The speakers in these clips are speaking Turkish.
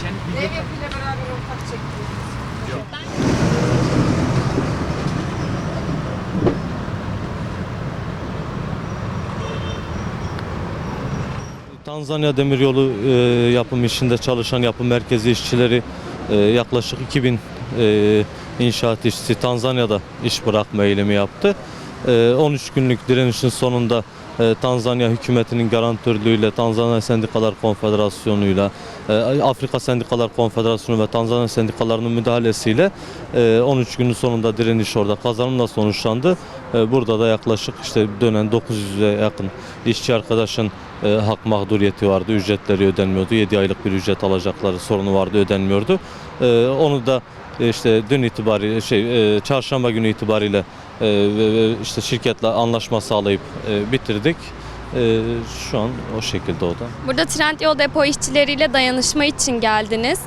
geçen Ev yapıyla beraber ortak çektiğimiz. Tanzanya Demiryolu e, yapım işinde çalışan yapım merkezi işçileri e, yaklaşık 2000 e, inşaat işçisi Tanzanya'da iş bırakma eylemi yaptı. E, 13 günlük direnişin sonunda e, Tanzanya hükümetinin garantörlüğüyle Tanzanya Sendikalar Konfederasyonu'yla e, Afrika Sendikalar Konfederasyonu ve Tanzanya sendikalarının müdahalesiyle e, 13 günün sonunda direniş orada kazanımla sonuçlandı. E, Burada da yaklaşık işte dönen 900'e yakın işçi arkadaşın e, hak mağduriyeti vardı. Ücretleri ödenmiyordu. 7 aylık bir ücret alacakları sorunu vardı ödenmiyordu. E, Onu da e, işte dün itibariyle şey e, çarşamba günü itibariyle e, ve- ve işte şirketle anlaşma sağlayıp e, bitirdik. E, Şu an o şekilde o da. Burada Trendyol depo işçileriyle dayanışma için geldiniz.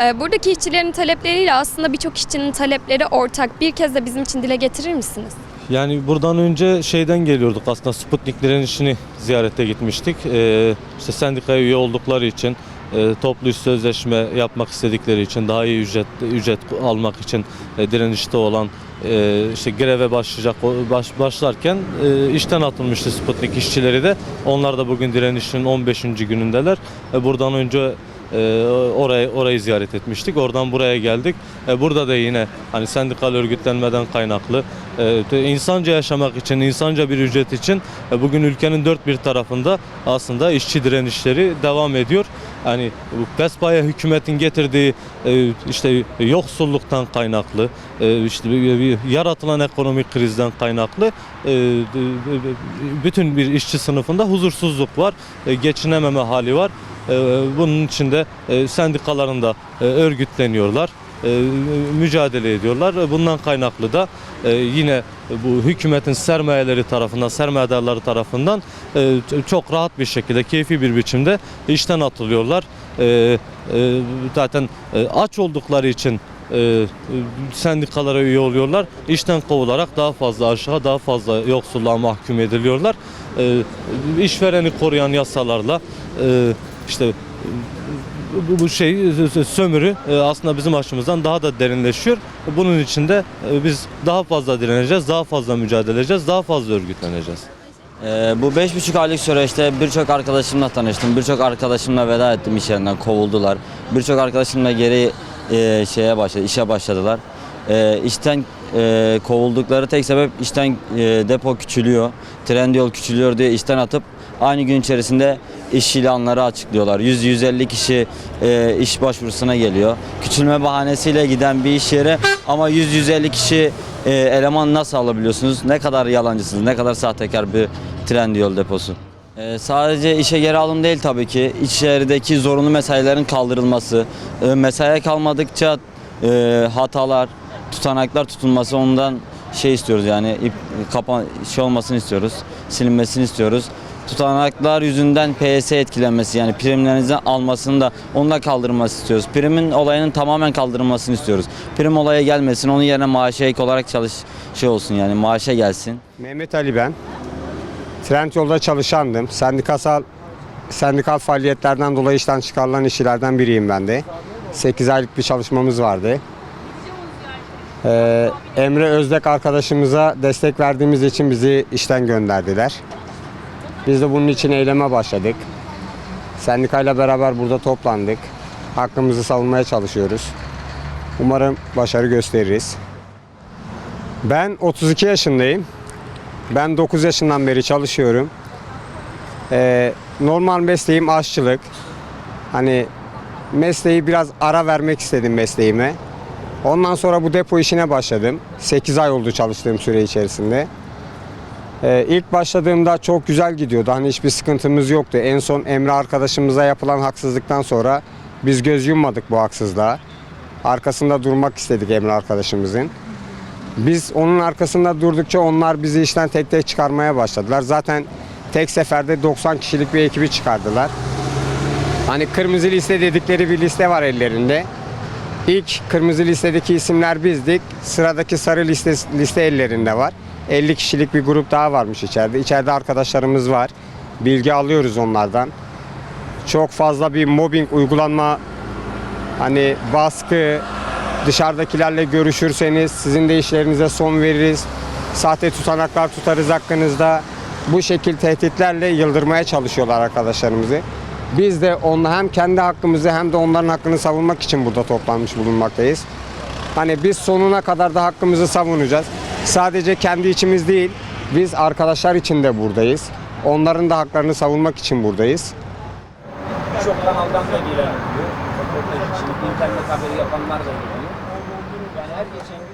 Ee, Buradaki işçilerin talepleriyle aslında birçok işçinin talepleri ortak. Bir kez de bizim için dile getirir misiniz? Yani buradan önce şeyden geliyorduk aslında Sputnik direnişini ziyarete gitmiştik. Ee, işte sendikaya üye oldukları için, e, toplu iş sözleşme yapmak istedikleri için, daha iyi ücret ücret almak için e, direnişte olan e, işte greve başlayacak baş, başlarken e, işten atılmıştı Sputnik işçileri de. Onlar da bugün direnişin 15. günündeler. Buradan önce e, orayı orayı ziyaret etmiştik. Oradan buraya geldik. E, burada da yine hani sendikal örgütlenmeden kaynaklı e, insanca yaşamak için, insanca bir ücret için e, bugün ülkenin dört bir tarafında aslında işçi direnişleri devam ediyor. Bu pespaya hükümetin getirdiği e, işte yoksulluktan kaynaklı, e, işte yaratılan ekonomik krizden kaynaklı e, bütün bir işçi sınıfında huzursuzluk var, e, geçinememe hali var. E, Bunun içinde e, sendikalarında e, örgütleniyorlar, e, mücadele ediyorlar. Bundan kaynaklı da e, yine bu hükümetin sermayeleri tarafından, sermayedarları tarafından çok rahat bir şekilde, keyfi bir biçimde işten atılıyorlar. Zaten aç oldukları için sendikalara üye oluyorlar. İşten kovularak daha fazla aşağı, daha fazla yoksulluğa mahkum ediliyorlar. E, işvereni koruyan yasalarla işte bu, bu şey sömürü e, aslında bizim açımızdan daha da derinleşiyor. Bunun için de e, biz daha fazla direneceğiz, daha fazla mücadele edeceğiz, daha fazla örgütleneceğiz. Ee, bu beş buçuk aylık süreçte birçok arkadaşımla tanıştım. Birçok arkadaşımla veda ettim iş yerinden kovuldular. Birçok arkadaşımla geri e, şeye başladı, işe başladılar. E, işten e, kovuldukları tek sebep işten e, depo küçülüyor, Trendyol küçülüyor diye işten atıp aynı gün içerisinde iş ilanları açıklıyorlar. 100-150 kişi e, iş başvurusuna geliyor. Küçülme bahanesiyle giden bir iş yeri ama 100-150 kişi e, eleman nasıl alabiliyorsunuz? Ne kadar yalancısınız, ne kadar sahtekar bir Trendyol deposu. E, sadece işe geri alım değil tabii ki. İçerideki zorunlu mesailerin kaldırılması, e, mesaiye kalmadıkça e, hatalar, tutanaklar tutulması ondan şey istiyoruz yani ip, kapa, şey olmasını istiyoruz, silinmesini istiyoruz. Tutanaklar yüzünden PS etkilenmesi yani primlerinizden almasını da onu da kaldırılması istiyoruz. Primin olayının tamamen kaldırılmasını istiyoruz. Prim olaya gelmesin, onun yerine maaşa ek olarak çalış şey olsun yani maaşa gelsin. Mehmet Ali ben. Trendyol'da çalışandım. Sendikasal sendikal faaliyetlerden dolayı işten çıkarılan işçilerden biriyim ben de. 8 aylık bir çalışmamız vardı. Ee, Emre Özdek arkadaşımıza destek verdiğimiz için bizi işten gönderdiler. Biz de bunun için eyleme başladık. Sendikayla beraber burada toplandık. Hakkımızı savunmaya çalışıyoruz. Umarım başarı gösteririz. Ben 32 yaşındayım. Ben 9 yaşından beri çalışıyorum. Ee, normal mesleğim aşçılık. Hani mesleği biraz ara vermek istedim mesleğime. Ondan sonra bu depo işine başladım. 8 ay oldu çalıştığım süre içerisinde. Ee, ilk başladığımda çok güzel gidiyordu. Hani hiçbir sıkıntımız yoktu. En son Emre arkadaşımıza yapılan haksızlıktan sonra biz göz yummadık bu haksızlığa. Arkasında durmak istedik Emre arkadaşımızın. Biz onun arkasında durdukça onlar bizi işten tek tek çıkarmaya başladılar. Zaten tek seferde 90 kişilik bir ekibi çıkardılar. Hani kırmızı liste dedikleri bir liste var ellerinde. İlk kırmızı listedeki isimler bizdik. Sıradaki sarı liste, liste ellerinde var. 50 kişilik bir grup daha varmış içeride. İçeride arkadaşlarımız var. Bilgi alıyoruz onlardan. Çok fazla bir mobbing uygulanma Hani baskı, dışarıdakilerle görüşürseniz sizin de işlerinize son veririz. Sahte tutanaklar tutarız hakkınızda. Bu şekil tehditlerle yıldırmaya çalışıyorlar arkadaşlarımızı. Biz de onunla hem kendi hakkımızı hem de onların hakkını savunmak için burada toplanmış bulunmaktayız. Hani biz sonuna kadar da hakkımızı savunacağız. Sadece kendi içimiz değil, biz arkadaşlar için de buradayız. Onların da haklarını savunmak için buradayız. Çok kanaldan da için internet haberi yapanlar da oluyor. Yani her geçen